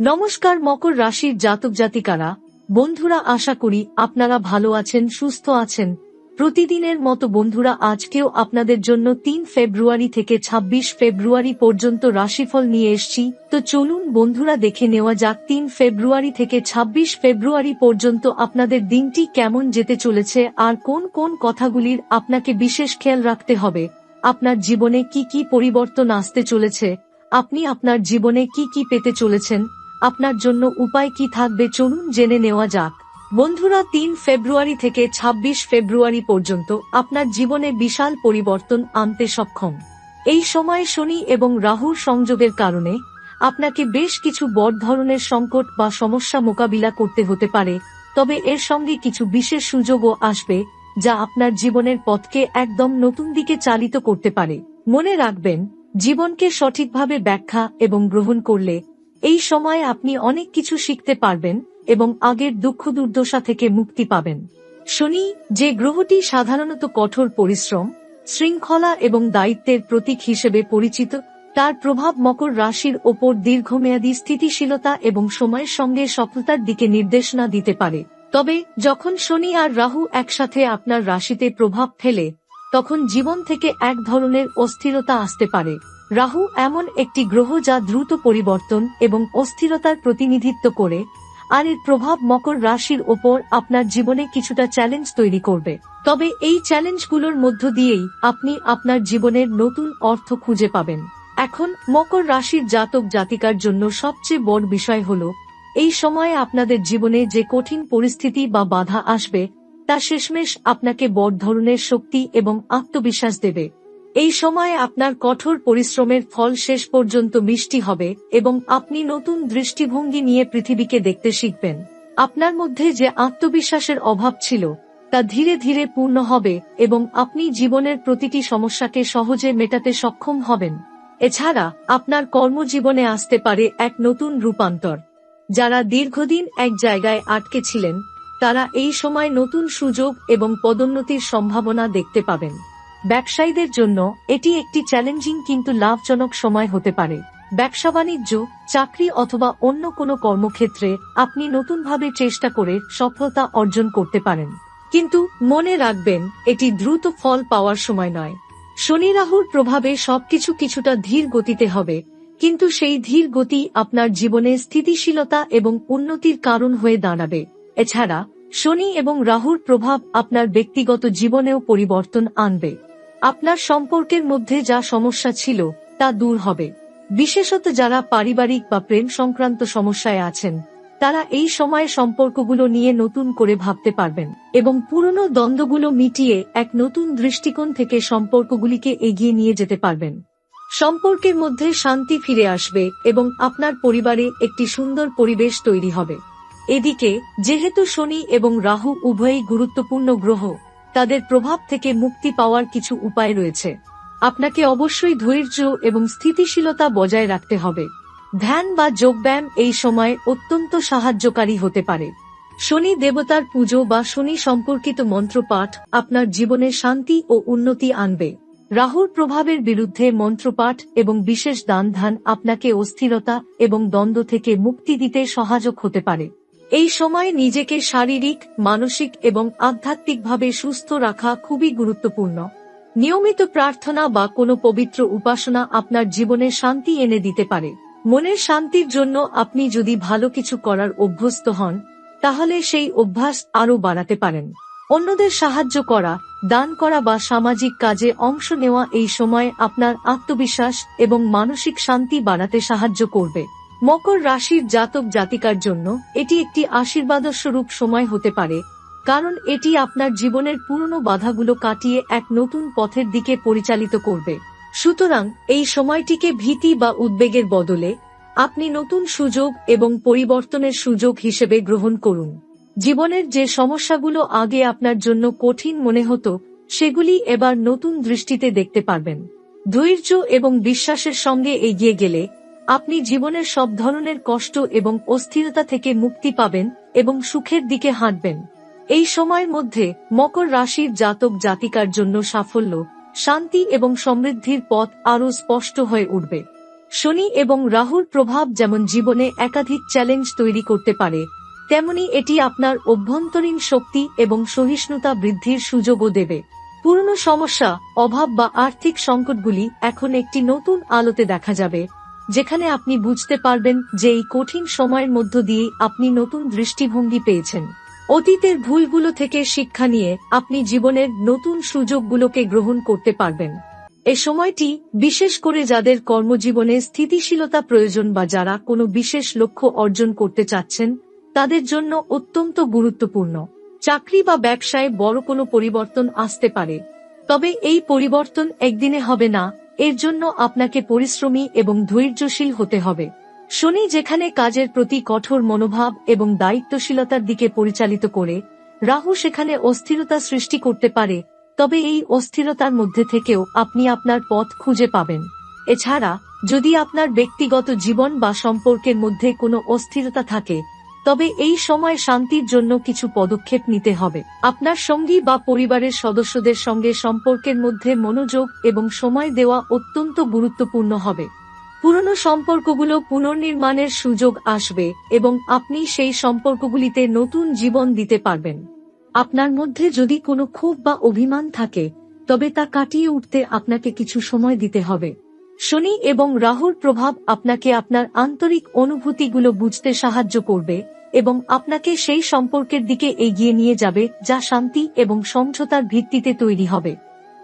নমস্কার, মকর রাশির জাতক জাতিকারা। বন্ধুরা, আশা করি আপনারা ভালো আছেন, সুস্থ আছেন। প্রতিদিনের মতো বন্ধুরা, আজকেও আপনাদের জন্য তিন ফেব্রুয়ারি থেকে ২৬ ফেব্রুয়ারি পর্যন্ত রাশিফল নিয়ে এসছি। তো চলুন বন্ধুরা, দেখে নেওয়া যাক তিন ফেব্রুয়ারি থেকে ২৬ ফেব্রুয়ারি পর্যন্ত আপনাদের দিনটি কেমন যেতে চলেছে আর কোন কোন কথাগুলির আপনাকে বিশেষ খেয়াল রাখতে হবে। আপনার জীবনে কি কি পরিবর্তন আসতে চলেছে? আপনি আপনার জীবনে কি কি পেতে চলেছেন? আপনার জন্য উপায় কি থাকবে চলুন জেনে নেওয়া যাক। বন্ধুরা, তিন ফেব্রুয়ারি থেকে ২৬ ফেব্রুয়ারি পর্যন্ত আপনার জীবনে বিশাল পরিবর্তন আনতে সক্ষম। এই সময় শনি এবং রাহুর সংযোগের কারণে আপনাকে বেশ কিছু বড় ধরনের সংকট বা সমস্যা মোকাবিলা করতে হতে পারে, তবে এর সঙ্গে কিছু বিশেষ সুযোগও আসবে যা আপনার জীবনের পথকে একদম নতুন দিকে চালিত করতে পারে। মনে রাখবেন, জীবনকে সঠিকভাবে ব্যাখ্যা এবং গ্রহণ করলে এই সময় আপনি অনেক কিছু শিখতে পারবেন এবং আগের দুঃখ দুর্দশা থেকে মুক্তি পাবেন। শনি, যে গ্রহটি সাধারণত কঠোর পরিশ্রম, শৃঙ্খলা এবং দায়িত্বের প্রতীক হিসেবে পরিচিত, তার প্রভাব মকর রাশির ওপর দীর্ঘমেয়াদী স্থিতিশীলতা এবং সময়ের সঙ্গে সফলতার দিকে নির্দেশনা দিতে পারে। তবে, যখন শনি আর রাহু একসাথে আপনার রাশিতে প্রভাব ফেলে, তখন জীবন থেকে এক ধরনের অস্থিরতা আসতে পারে। রাহু এমন একটি গ্রহ যা দ্রুত পরিবর্তন এবং অস্থিরতার প্রতিনিধিত্ব করে, আর এর প্রভাব মকর রাশির ওপর আপনার জীবনে কিছুটা চ্যালেঞ্জ তৈরি করবে। তবে এই চ্যালেঞ্জগুলোর মধ্য দিয়েই আপনি আপনার জীবনের নতুন অর্থ খুঁজে পাবেন। এখন মকর রাশির জাতক জাতিকার জন্য সবচেয়ে বড় বিষয় হল, এই সময়ে আপনাদের জীবনে যে কঠিন পরিস্থিতি বা বাধা আসবে, তা শেষমেশ আপনাকে বড় ধরনের শক্তি এবং আত্মবিশ্বাস দেবে। এই সময় আপনার কঠোর পরিশ্রমের ফল শেষ পর্যন্ত মিষ্টি হবে, এবং আপনি নতুন দৃষ্টিভঙ্গি নিয়ে পৃথিবীকে দেখতে শিখবেন। আপনার মধ্যে যে আত্মবিশ্বাসের অভাব ছিল, তা ধীরে ধীরে পূর্ণ হবে, এবং আপনি জীবনের প্রতিটি সমস্যাকে সহজে মেটাতে সক্ষম হবেন। এছাড়া, আপনার কর্মজীবনে আসতে পারে এক নতুন রূপান্তর। যারা দীর্ঘদিন এক জায়গায় আটকে ছিলেন, তারা এই সময় নতুন সুযোগ এবং পদোন্নতির সম্ভাবনা দেখতে পাবেন। ব্যবসায়ীদের জন্য এটি একটি চ্যালেঞ্জিং কিন্তু লাভজনক সময় হতে পারে। ব্যবসা বাণিজ্য, চাকরি অথবা অন্য কোনো কর্মক্ষেত্রে আপনি নতুনভাবে চেষ্টা করে সফলতা অর্জন করতে পারেন। কিন্তু মনে রাখবেন, এটি দ্রুত ফল পাওয়ার সময় নয়। শনি রাহুর প্রভাবে সবকিছু কিছুটা ধীর গতিতে হবে, কিন্তু সেই ধীর গতি আপনার জীবনে স্থিতিশীলতা এবং উন্নতির কারণ হয়ে দাঁড়াবে। এছাড়া শনি এবং রাহুর প্রভাব আপনার ব্যক্তিগত জীবনেও পরিবর্তন আনবে। আপনার সম্পর্কের মধ্যে যা সমস্যা ছিল, তা দূর হবে। বিশেষত যারা পারিবারিক বা প্রেম সংক্রান্ত সমস্যায় আছেন, তারা এই সময়ে সম্পর্কগুলো নিয়ে নতুন করে ভাবতে পারবেন এবং পুরনো দ্বন্দ্বগুলো মিটিয়ে এক নতুন দৃষ্টিকোণ থেকে সম্পর্কগুলিকে এগিয়ে নিয়ে যেতে পারবেন। সম্পর্কের মধ্যে শান্তি ফিরে আসবে এবং আপনার পরিবারে একটি সুন্দর পরিবেশ তৈরি হবে। এদিকে, যেহেতু শনি এবং রাহু উভয়ই গুরুত্বপূর্ণ গ্রহ, তাদের প্রভাব থেকে মুক্তি পাওয়ার কিছু উপায় রয়েছে। আপনাকে অবশ্যই ধৈর্য এবং স্থিতিশীলতা বজায় রাখতে হবে। ধ্যান বা যোগব্যায়াম এই সময় অত্যন্ত সাহায্যকারী হতে পারে। শনি দেবতার পুজো বা শনি সম্পর্কিত মন্ত্রপাঠ আপনার জীবনে শান্তি ও উন্নতি আনবে। রাহুর প্রভাবের বিরুদ্ধে মন্ত্রপাঠ এবং বিশেষ দান ধান আপনাকে অস্থিরতা এবং দ্বন্দ্ব থেকে মুক্তি দিতে সহায়ক হতে পারে। এই সময় নিজেকে শারীরিক, মানসিক এবং আধ্যাত্মিকভাবে সুস্থ রাখা খুবই গুরুত্বপূর্ণ। নিয়মিত প্রার্থনা বা কোনো পবিত্র উপাসনা আপনার জীবনে শান্তি এনে দিতে পারে। মনের শান্তির জন্য আপনি যদি ভালো কিছু করার অভ্যস্ত হন, তাহলে সেই অভ্যাস আরও বাড়াতে পারেন। অন্যদের সাহায্য করা, দান করা বা সামাজিক কাজে অংশ নেওয়া এই সময় আপনার আত্মবিশ্বাস এবং মানসিক শান্তি বাড়াতে সাহায্য করবে। মকর রাশির জাতক জাতিকার জন্য এটি একটি আশীর্বাদস্বরূপ সময় হতে পারে, কারণ এটি আপনার জীবনের পুরনো বাধাগুলো কাটিয়ে এক নতুন পথের দিকে পরিচালিত করবে। সুতরাং এই সময়টিকে ভীতি বা উদ্বেগের বদলে আপনি নতুন সুযোগ এবং পরিবর্তনের সুযোগ হিসেবে গ্রহণ করুন। জীবনের যে সমস্যাগুলো আগে আপনার জন্য কঠিন মনে হতো, সেগুলি এবার নতুন দৃষ্টিতে দেখতে পারবেন। ধৈর্য এবং বিশ্বাসের সঙ্গে এগিয়ে গেলে আপনি জীবনের সব ধরনের কষ্ট এবং অস্থিরতা থেকে মুক্তি পাবেন এবং সুখের দিকে হাঁটবেন। এই সময়ের মধ্যে মকর রাশির জাতক জাতিকার জন্য সাফল্য, শান্তি এবং সমৃদ্ধির পথ আরও স্পষ্ট হয়ে উঠবে। শনি এবং রাহুর প্রভাব যেমন জীবনে একাধিক চ্যালেঞ্জ তৈরি করতে পারে, তেমনি এটি আপনার অভ্যন্তরীণ শক্তি এবং সহিষ্ণুতা বৃদ্ধির সুযোগও দেবে। পুরনো সমস্যা, অভাব বা আর্থিক সংকটগুলি এখন একটি নতুন আলোতে দেখা যাবে। যেখানে আপনি বুঝতে পারবেন যে এই কঠিন সময়ের মধ্য দিয়ে আপনি নতুন দৃষ্টিভঙ্গি পেয়েছেন। অতীতের ভুলগুলো থেকে শিক্ষা নিয়ে আপনি জীবনের নতুন সুযোগগুলোকে গ্রহণ করতে পারবেন। এ সময়টি বিশেষ করে যাদের কর্মজীবনে স্থিতিশীলতা প্রয়োজন বা যারা কোনো বিশেষ লক্ষ্য অর্জন করতে চাচ্ছেন, তাদের জন্য অত্যন্ত গুরুত্বপূর্ণ। চাকরি বা ব্যবসায় বড় কোনো পরিবর্তন আসতে পারে। তবে এই পরিবর্তন একদিনে হবে না এর জন্য আপনাকে পরিশ্রমী এবং ধৈর্যশীল হতে হবে। শনি যেখানে কাজের প্রতি কঠোর মনোভাব এবং দায়িত্বশীলতার দিকে পরিচালিত করে, রাহু সেখানে অস্থিরতা সৃষ্টি করতে পারে, তবে এই অস্থিরতার মধ্যে থেকেও আপনি আপনার পথ খুঁজে পাবেন। এছাড়া, যদি আপনার ব্যক্তিগত জীবন বা সম্পর্কের মধ্যে কোনো অস্থিরতা থাকে তবে এই সময় শান্তির জন্য কিছু পদক্ষেপ নিতে হবে। আপনার সঙ্গী বা পরিবারের সদস্যদের সঙ্গে সম্পর্কের মধ্যে মনোযোগ এবং সময় দেওয়া অত্যন্ত গুরুত্বপূর্ণ হবে। পুরনো সম্পর্কগুলো পুনর্নির্মাণের সুযোগ আসবে এবং আপনি সেই সম্পর্কগুলিতে নতুন জীবন দিতে পারবেন। আপনার মধ্যে যদি কোনো ক্ষোভ বা অভিমান থাকে, তবে তা কাটিয়ে উঠতে আপনাকে কিছু সময় দিতে হবে। শনি এবং রাহুর প্রভাব আপনাকে আপনার আন্তরিক অনুভূতিগুলো বুঝতে সাহায্য করবে এবং আপনাকে সেই সম্পর্কের দিকে এগিয়ে নিয়ে যাবে যা শান্তি এবং সমঝোতার ভিত্তিতে তৈরি হবে।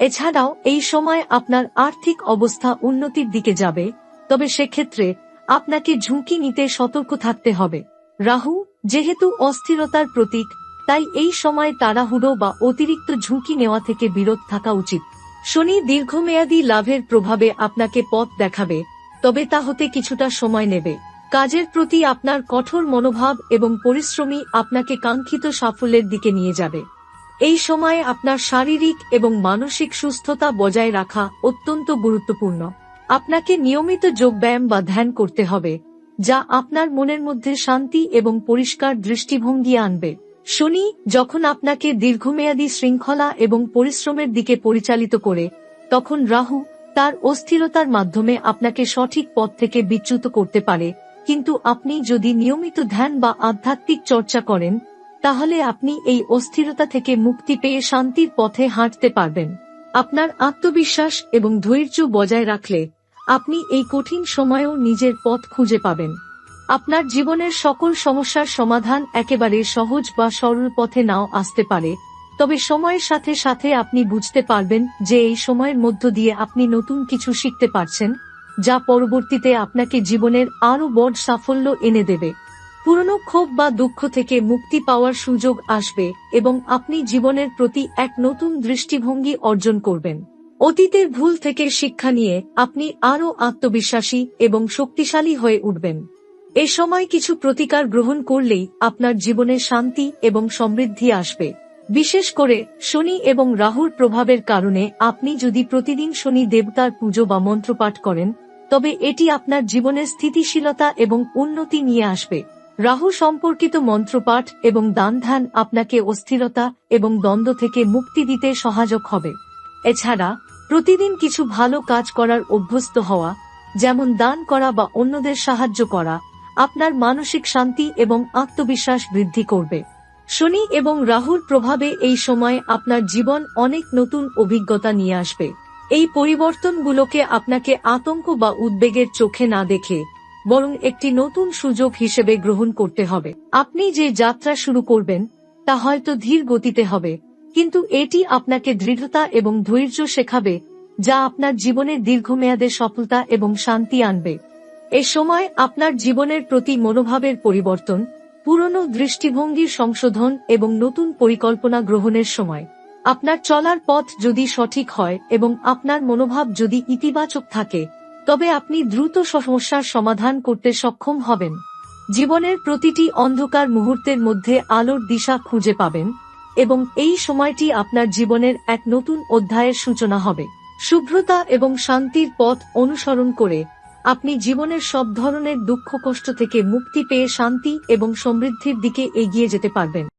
এছাড়াও, এই সময় আপনার আর্থিক অবস্থা উন্নতির দিকে যাবে, তবে সেক্ষেত্রে আপনাকে ঝুঁকি নিতে সতর্ক থাকতে হবে। রাহু, যেহেতু অস্থিরতার প্রতীক, তাই এই সময় তাড়াহুড়ো বা অতিরিক্ত ঝুঁকি নেওয়া থেকে বিরত থাকা উচিত। শনি দীর্ঘমেয়াদী লাভের প্রভাবে আপনাকে পথ দেখাবে, তবে তা হতে কিছুটা সময় নেবে। কাজের প্রতি আপনার কঠোর মনোভাব এবং পরিশ্রমী আপনাকে কাঙ্ক্ষিত সাফল্যের দিকে নিয়ে যাবে। এই সময়ে আপনার শারীরিক এবং মানসিক সুস্থতা বজায় রাখা অত্যন্ত গুরুত্বপূর্ণ। আপনাকে নিয়মিত যোগব্যায়াম বা ধ্যান করতে হবে, যা আপনার মনের মধ্যে শান্তি এবং পরিষ্কার দৃষ্টিভঙ্গি আনবে। শনি যখন আপনাকে দীর্ঘমেয়াদী শৃঙ্খলা এবং পরিশ্রমের দিকে পরিচালিত করে, তখন রাহু তার অস্থিরতার মাধ্যমে আপনাকে সঠিক পথ থেকে বিচ্যুত করতে পারে। কিন্তু আপনি যদি নিয়মিত ধ্যান বা আধ্যাত্মিক চর্চা করেন, তাহলে আপনি এই অস্থিরতা থেকে মুক্তি পেয়ে শান্তির পথে হাঁটতে পারবেন। আপনার আত্মবিশ্বাস এবং ধৈর্য বজায় রাখলে আপনি এই কঠিন সময়েও নিজের পথ খুঁজে পাবেন। আপনার জীবনের সকল সমস্যার সমাধান একেবারে সহজ বা সরল পথে নাও আসতে পারে। তবে সময়ের সাথে সাথে আপনি বুঝতে পারবেন যে এই সময়ের মধ্য দিয়ে আপনি নতুন কিছু শিখতে পারছেন, যা পরবর্তীতে আপনাকে জীবনের আরও বড় সাফল্য এনে দেবে। পুরনো ক্ষোভ বা দুঃখ থেকে মুক্তি পাওয়ার সুযোগ আসবে এবং আপনি জীবনের প্রতি এক নতুন দৃষ্টিভঙ্গি অর্জন করবেন। অতীতের ভুল থেকে শিক্ষা নিয়ে আপনি আরও আত্মবিশ্বাসী এবং শক্তিশালী হয়ে উঠবেন। এ সময় কিছু প্রতিকার গ্রহণ করলেই আপনার জীবনে শান্তি এবং সমৃদ্ধি আসবে। বিশেষ করে শনি এবং রাহুর প্রভাবের কারণে আপনি যদি প্রতিদিন শনি দেবতার পুজো বা মন্ত্রপাঠ করেন, তবে এটি আপনার জীবনের স্থিতিশীলতা এবং উন্নতি নিয়ে আসবে। রাহু সম্পর্কিত মন্ত্রপাঠ এবং দান ধ্যান আপনাকে অস্থিরতা এবং দ্বন্দ্ব থেকে মুক্তি দিতে সহায়ক হবে। এছাড়া, প্রতিদিন কিছু ভালো কাজ করার অভ্যস্ত হওয়া, যেমন দান করা বা অন্যদের সাহায্য করা আপনার মানসিক শান্তি এবং আত্মবিশ্বাস বৃদ্ধি করবে। শনি এবং রাহুর প্রভাবে এই সময় আপনার জীবন অনেক নতুন অভিজ্ঞতা নিয়ে আসবে। এই পরিবর্তনগুলোকে আপনাকে আতঙ্ক বা উদ্বেগের চোখে না দেখে বরং একটি নতুন সুযোগ হিসেবে গ্রহণ করতে হবে। আপনি যে যাত্রা শুরু করবেন, তা হয়তো ধীর গতিতে হবে, কিন্তু এটি আপনাকে দৃঢ়তা এবং ধৈর্য শেখাবে, যা আপনার জীবনের দীর্ঘমেয়াদে সফলতা এবং শান্তি আনবে। এ সময় আপনার জীবনের প্রতি মনোভাবের পরিবর্তন, পুরনো দৃষ্টিভঙ্গির সংশোধন এবং নতুন পরিকল্পনা গ্রহণের সময়। আপনার চলার পথ যদি সঠিক হয় এবং আপনার মনোভাব যদি ইতিবাচক থাকে, তবে আপনি দ্রুত সমস্যার সমাধান করতে সক্ষম হবেন। জীবনের প্রতিটি অন্ধকার মুহূর্তের মধ্যে আলোর দিশা খুঁজে পাবেন এবং এই সময়টি আপনার জীবনের এক নতুন অধ্যায়ের সূচনা হবে। শুভ্রতা এবং শান্তির পথ অনুসরণ করে আপনি জীবনের সব ধরনের দুঃখ কষ্ট থেকে মুক্তি পেয়ে শান্তি এবং সমৃদ্ধির দিকে এগিয়ে যেতে পারবেন।